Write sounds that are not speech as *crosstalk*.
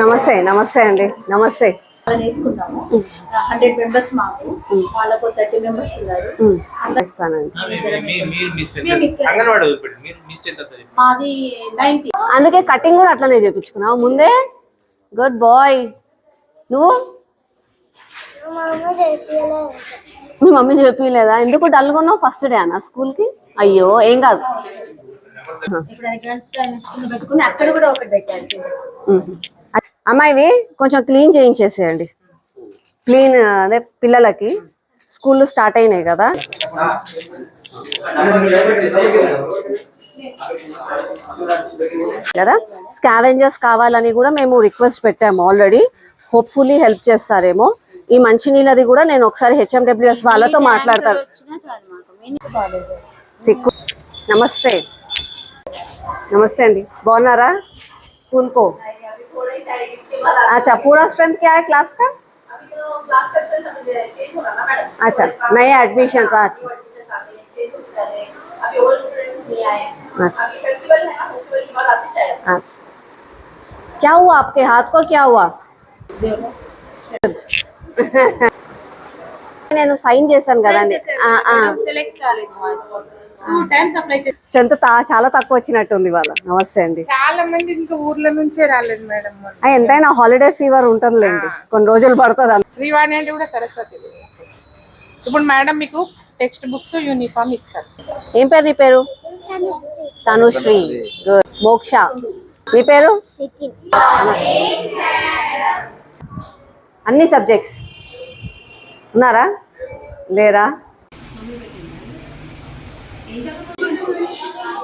నమస్తే నమస్తే అండి. నమస్తే. వేసుకుందాము హండ్రెడ్ మెంబర్స్ మాకు. వాళ్ళకు థర్టీ మెంబర్స్ ఉన్నారు. మాది నైన్టీ అందుకే కటింగ్ కూడా అట్లనే చేపించుకున్నావు. ముందే? గుడ్ బాయ్ నువ్వు? మీ మమ్మీ చెప్పలేదా ఎందుకు డల్గా ఉన్నావు ఫస్ట్ డే అన్న? స్కూల్కి? అయ్యో ఏం కాదు. ఇప్పుడు గర్ల్స్ స్కూల్ పెట్టుకుని అక్కడ కూడా ఒకటి పెట్టారు. ఉహు. అమ్మా ఇవి కొంచెం క్లీన్ చేయించేసేయండి. క్లీన్ అదే పిల్లలకి స్కూల్ స్టార్ట్ అయినాయి కదా. కదా? స్కావెంజర్స్ కావాలని కూడా మేము రిక్వెస్ట్ పెట్టాము ఆల్రెడీ. హోప్ఫుల్లీ హెల్ప్ చేస్తారేమో. ఈ మంచినీళ్ళది కూడా నేను ఒకసారి హెచ్ఎండబ్ల్యూఎస్ వాళ్ళతో మాట్లాడతాను. సిక్కు నమస్తే. నమస్తే అండి బాగున్నారా स्कूल को अच्छा पूरा स्ट्रेंथ क्या है क्लास का अच्छा नए एडमिशन अच्छा अच्छा अच्छा क्या हुआ आपके हाथ को क्या हुआ *laughs* నేను సైన్ చేశాను కదండి సెలెక్ట్ కాలేదు మా స్కూల్ టూ టైమ్స్ అప్లై చేసి స్ట్రెంత్ చాలా తక్కువ వచ్చినట్టుంది వాళ్ళ నమస్తే అండి. చాలా మంది ఇంకా ఊర్ల నుంచే రాలేదు మేడం. ఆ, ఎంతైనా హాలిడే ఫీవర్ ఉంటుందిలేండి. కొన్ని రోజులు పడుతుంది శ్రీవాణి అంటే కూడా సరస్వతి ఇప్పుడు మేడం మీకు టెక్స్ట్ బుక్స్ యూనిఫామ్ ఇస్తారు. ఏం పేరు నీ పేరు? తనుశ్రీ. గుడ్ మోక్ష. నీ పేరు? నమస్తే. అన్ని సబ్జెక్ట్స్ ఉన్నారా? లేరా? এইটা তো